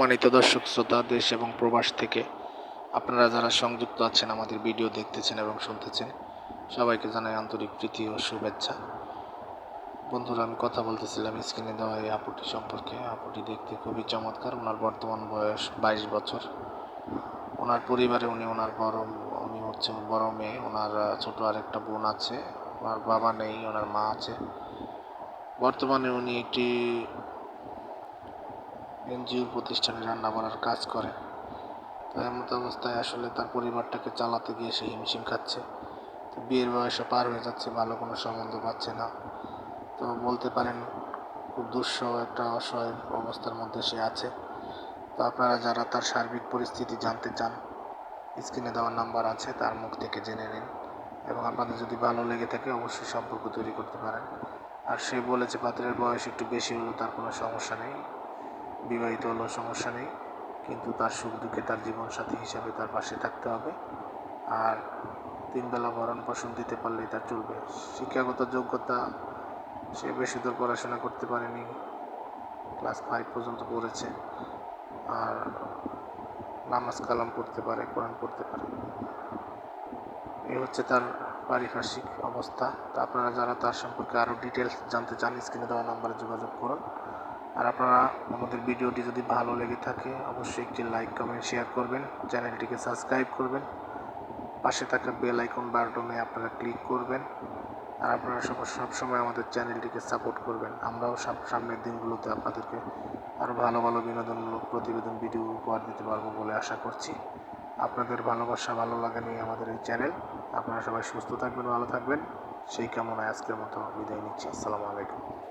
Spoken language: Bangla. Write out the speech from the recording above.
সম্মানিত দর্শক, শ্রোতা, দেশ এবং প্রবাস থেকে আপনারা যারা সংযুক্ত আছেন, আমাদের ভিডিও দেখতেছেন এবং শুনতেছেন, সবাইকে জানাই আন্তরিক প্রীতি ও শুভেচ্ছা। বন্ধুরা, আমি কথা বলতেছিলাম স্ক্রিনে দেওয়া এই আপুটি সম্পর্কে। আপুটি দেখতে খুবই চমৎকার, ওনার বর্তমান বয়স বাইশ বছর। ওনার পরিবারে উনি, ওনার বড়, উনি হচ্ছে বড় মেয়ে, ওনার ছোট আরেকটা বোন আছে, ওনার বাবা নেই, ওনার মা আছে। বর্তমানে উনি একটি এনজিওর প্রতিষ্ঠানে রান্না বান্নার কাজ করে। তো এমত অবস্থায় আসলে তার পরিবারটাকে চালাতে গিয়ে সে হিমশিম খাচ্ছে। তো বিয়ের বয়সে পার হয়ে যাচ্ছে, ভালো কোনো সম্বন্ধ পাচ্ছে না। তো বলতে পারেন, খুব দুঃসহ একটা অসহায় অবস্থার মধ্যে সে আছে। তো আপনারা যারা তার সার্বিক পরিস্থিতি জানতে চান, স্ক্রিনে দেওয়ার নাম্বার আছে, তার মুখ থেকে জেনে নিন। এবং আপনাদের যদি ভালো লেগে থাকে, অবশ্যই সম্পর্ক তৈরি করতে পারেন। আর সে বলেছে, পাত্রের বয়স একটু বেশি হলেও তার কোনো সমস্যা নেই। বিবাহিত হলেও সমস্যা নেই। কিন্তু তার সুখ দুঃখে তার জীবনসাথী হিসাবে তার পাশে থাকতে হবে। আর তিনবেলা ভরণ পোষণ দিতে পারলেই তার চলবে। শিক্ষাগত যোগ্যতা সে বেশি দূর পড়াশোনা করতে পারেনি। ক্লাস ফাইভ পর্যন্ত পড়েছে। আর নামাজ কালাম পড়তে পারে, কোরআন পড়তে পারে। এই হচ্ছে তার পারিপার্শ্বিক অবস্থা। তা আপনারা যারা তার সম্পর্কে আরও ডিটেলস জানতে চান স্ক্রিনে দেওয়া নাম্বারে যোগাযোগ করুন। আর আপনারা আমাদের ভিডিওটি যদি ভালো লেগে থাকে, অবশ্যই একটি লাইক কমেন্ট শেয়ার করবেন, চ্যানেলটিকে সাবস্ক্রাইব করবেন, পাশে থাকা বেল আইকন বাটনে আপনারা ক্লিক করবেন, আর আপনারা সব, সবসময় আমাদের চ্যানেলটিকে সাপোর্ট করবেন। আমরাও সাম- সামনের দিনগুলোতে আপনাদেরকে আরও ভালো ভালো বিনোদনমূলক প্রতিবেদন ভিডিও উপহার দিতে পারব বলে আশা করছি। আপনাদের ভালোবাসা, ভালো লাগা নিয়ে আমাদের এই চ্যানেল। আপনারা সবাই সুস্থ থাকবেন, ভালো থাকবেন। সেই কামনায় আজকের মতো বিদায় নিচ্ছি। আসসালামু আলাইকুম।